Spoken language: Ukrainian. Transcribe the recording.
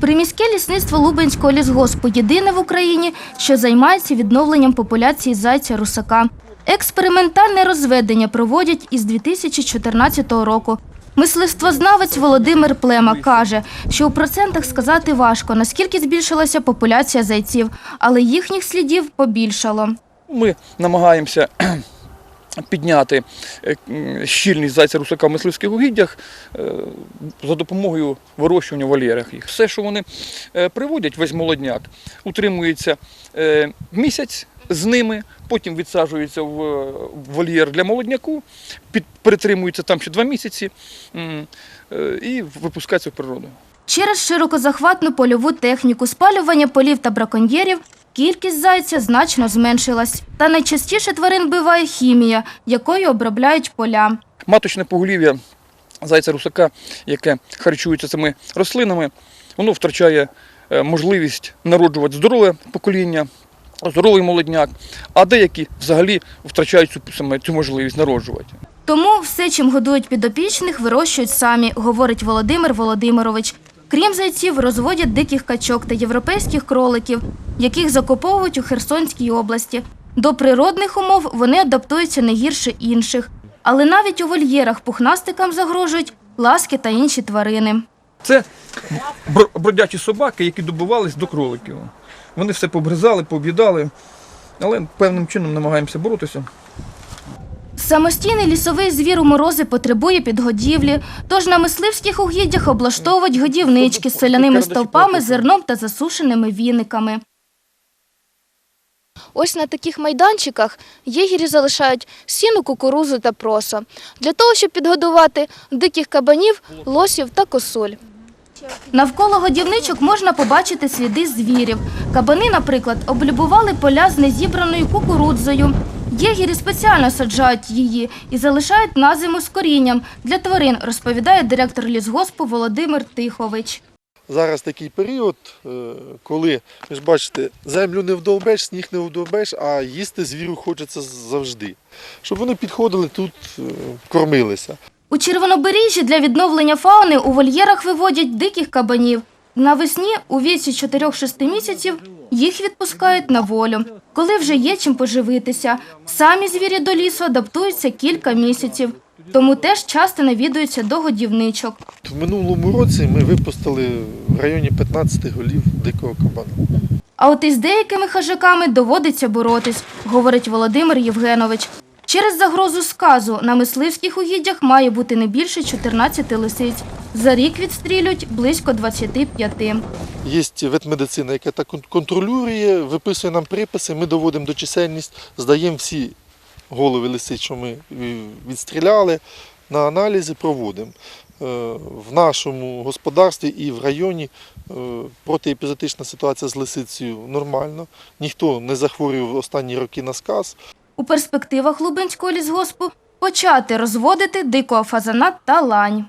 Приміське лісництво Лубенського лісгоспу єдине в Україні, що займається відновленням популяції зайця русака. Експериментальне розведення проводять із 2014 року. Мисливствознавець Володимир Плема каже, що у процентах сказати важко, наскільки збільшилася популяція зайців, але їхніх слідів побільшало. Ми намагаємося підняти е, щільність зайця русака в мисливських угіддях е, за допомогою вирощування в вольєрах їх. Все, що вони е, приводять, весь молодняк, утримується місяць з ними, потім відсаджується в вольєр для молодняку, під, перетримується там ще два місяці і випускається в природу. Через широкозахватну польову техніку спалювання полів та браконьєрів кількість зайця значно зменшилась. Та найчастіше тварин биває хімія, якою обробляють поля. маточне поголів'я зайця русака, яке харчується цими рослинами, воно втрачає е, можливість народжувати здорове покоління, здоровий молодняк, а деякі взагалі втрачають цю, саме цю можливість народжувати. Тому все, чим годують підопічних, вирощують самі, говорить Володимир Володимирович. Крім зайців, розводять диких качок та європейських кроликів, яких закуповують у Херсонській області. До природних умов вони адаптуються не гірше інших. Але навіть у вольєрах пухнастикам загрожують ласки та інші тварини. Це бродячі собаки, які добувались до кроликів. Вони все побризали, пооб'їдали, але певним чином намагаємося боротися. Самостійний лісовий звір у морози потребує підгодівлі, тож на мисливських угіддях облаштовують годівнички з соляними стовпами, зерном та засушеними віниками. Ось на таких майданчиках єгері залишають сіну, кукурузу та просо для того, щоб підгодувати диких кабанів, лосів та косуль. Навколо годівничок можна побачити сліди звірів. Кабани, наприклад, облюбували поля з незібраною кукурудзою. Єгері спеціально саджають її і залишають на зиму з корінням для тварин, розповідає директор лісгоспу Володимир Тихович. Зараз такий період, е, коли ви ж бачите, землю не вдовбеш, сніг не вдовбеш, а їсти звіру хочеться завжди. Щоб вони підходили тут, е, кормилися. У Червонобережжі для відновлення фауни у вольєрах виводять диких кабанів. Навесні у віці 4-6 місяців їх відпускають на волю, коли вже є чим поживитися. Самі звірі до лісу адаптуються кілька місяців, тому теж часто навідуються до годівничок. В минулому році ми випустили в районі 15 голів дикого кабана. А от із деякими хижаками доводиться боротись, говорить Володимир Євгенович. Через загрозу сказу на мисливських угіддях має бути не більше 14 лисиць. За рік відстрілюють близько 25. Є ветмедицина, яка так кон- контролює, виписує нам приписи, ми доводимо до чисельність, здаємо всі голови лисиць, ми е, відстріляли, на аналізи проводимо. Е, В нашому господарстві і в районі е, протиепізотична ситуація з лисицею нормальна. Ніхто не захворював останні роки на сказ. У перспективах Лубенського лісгоспу почати розводити дикого фазана та лань.